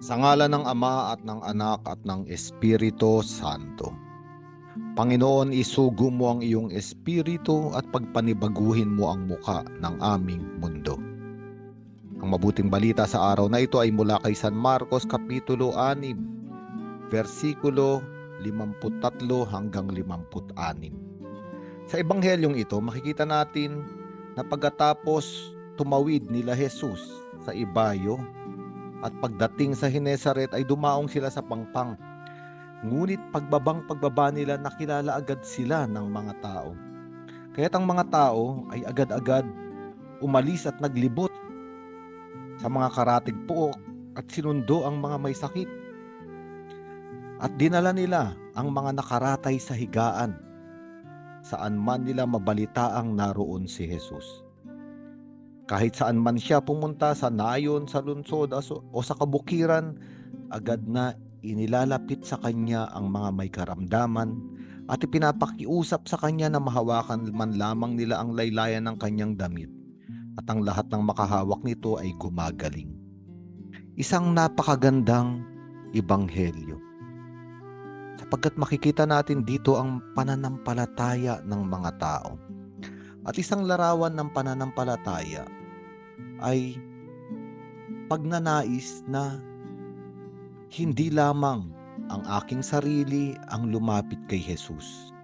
Sa ngala ng Ama at ng Anak at ng Espiritu Santo. Panginoon, isugo mo ang iyong espiritu at pagpanibaguhin mo ang muka ng aming mundo. Ang mabuting balita sa araw na ito ay mula kay San Marcos Kapitulo 6, versikulo 53 hanggang 56. Sa ebanghelyong ito, makikita natin na pagkatapos tumawid nila Jesus sa ibayo at pagdating sa Hinesaret ay dumaong sila sa pangpang. Ngunit pagbabang pagbaba nila nakilala agad sila ng mga tao. Kaya't ang mga tao ay agad-agad umalis at naglibot sa mga karatig puok at sinundo ang mga may sakit. At dinala nila ang mga nakaratay sa higaan saan man nila mabalitaang naroon si Jesus. Kahit saan man siya pumunta sa nayon, sa lungsod o sa kabukiran, agad na inilalapit sa kanya ang mga may karamdaman at ipinapakiusap sa kanya na mahawakan man lamang nila ang laylayan ng kanyang damit at ang lahat ng makahawak nito ay gumagaling. Isang napakagandang ibanghelyo sapagkat makikita natin dito ang pananampalataya ng mga tao. At isang larawan ng pananampalataya ay pagnanais na hindi lamang ang aking sarili ang lumapit kay Jesus.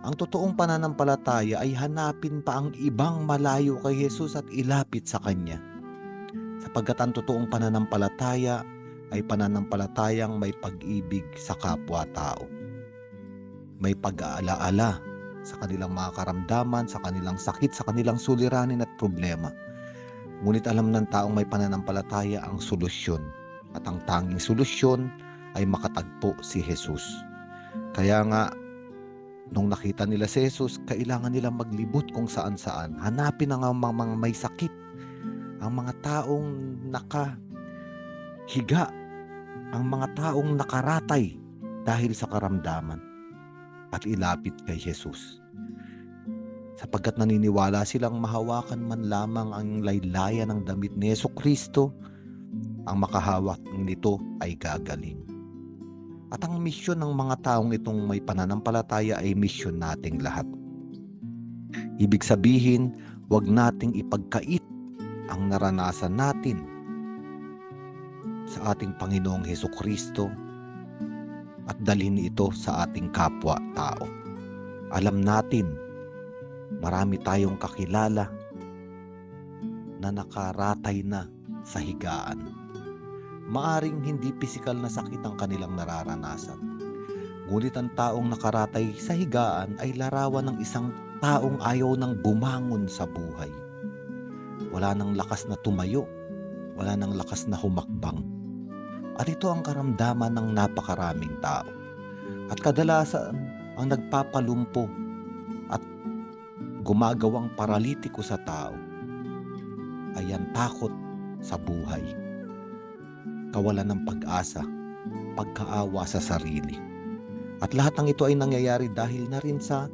Ang totoong pananampalataya ay hanapin pa ang ibang malayo kay Jesus at ilapit sa Kanya. Sapagkat ang totoong pananampalataya ay pananampalatayang may pag-ibig sa kapwa-tao. May pag-aalaala sa kanilang mga karamdaman, sa kanilang sakit, sa kanilang suliranin at problema. Ngunit alam ng taong may pananampalataya ang solusyon at ang tanging solusyon ay makatagpo si Jesus. Kaya nga, nung nakita nila si Jesus, kailangan nila maglibot kung saan-saan. Hanapin ang mga, mga may sakit, ang mga taong nakahiga, ang mga taong nakaratay dahil sa karamdaman at ilapit kay Jesus. Sapagkat naniniwala silang mahawakan man lamang ang laylayan ng damit ni Yeso Kristo, ang makahawak nito ay gagaling. At ang misyon ng mga taong itong may pananampalataya ay misyon nating lahat. Ibig sabihin, huwag nating ipagkait ang naranasan natin sa ating Panginoong Heso Kristo at dalhin ito sa ating kapwa-tao. Alam natin, marami tayong kakilala na nakaratay na sa higaan maaring hindi pisikal na sakit ang kanilang nararanasan. Ngunit ang taong nakaratay sa higaan ay larawan ng isang taong ayaw nang bumangon sa buhay. Wala nang lakas na tumayo, wala nang lakas na humakbang. At ito ang karamdaman ng napakaraming tao. At kadalasan ang nagpapalumpo at gumagawang paralitiko sa tao ay ang takot sa buhay kawalan ng pag-asa, pagkaawa sa sarili. At lahat ng ito ay nangyayari dahil na rin sa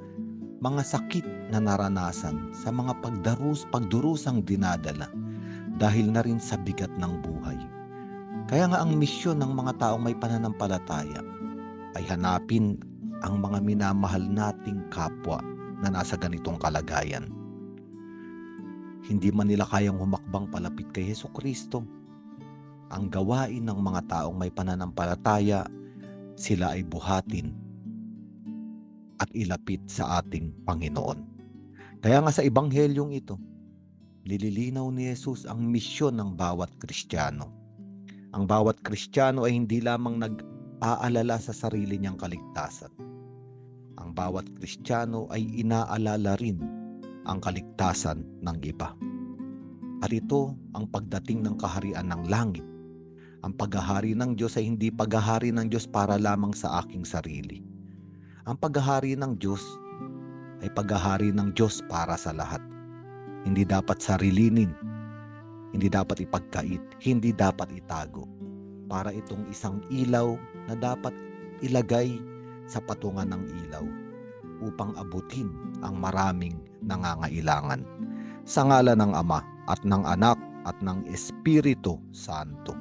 mga sakit na naranasan, sa mga pagdarus, pagdurusang dinadala, dahil na rin sa bigat ng buhay. Kaya nga ang misyon ng mga taong may pananampalataya ay hanapin ang mga minamahal nating kapwa na nasa ganitong kalagayan. Hindi man nila kayang humakbang palapit kay Heso Kristo ang gawain ng mga taong may pananampalataya, sila ay buhatin at ilapit sa ating Panginoon. Kaya nga sa ebanghelyong ito, nililinaw ni Jesus ang misyon ng bawat Kristiyano. Ang bawat Kristiyano ay hindi lamang nag-aalala sa sarili niyang kaligtasan. Ang bawat Kristiyano ay inaalala rin ang kaligtasan ng iba. At ito ang pagdating ng kaharian ng langit ang paghahari ng Diyos ay hindi paghahari ng Diyos para lamang sa aking sarili. Ang paghahari ng Diyos ay paghahari ng Diyos para sa lahat. Hindi dapat sarilinin, hindi dapat ipagkait, hindi dapat itago. Para itong isang ilaw na dapat ilagay sa patungan ng ilaw upang abutin ang maraming nangangailangan. Sa ngala ng Ama at ng Anak at ng Espiritu Santo.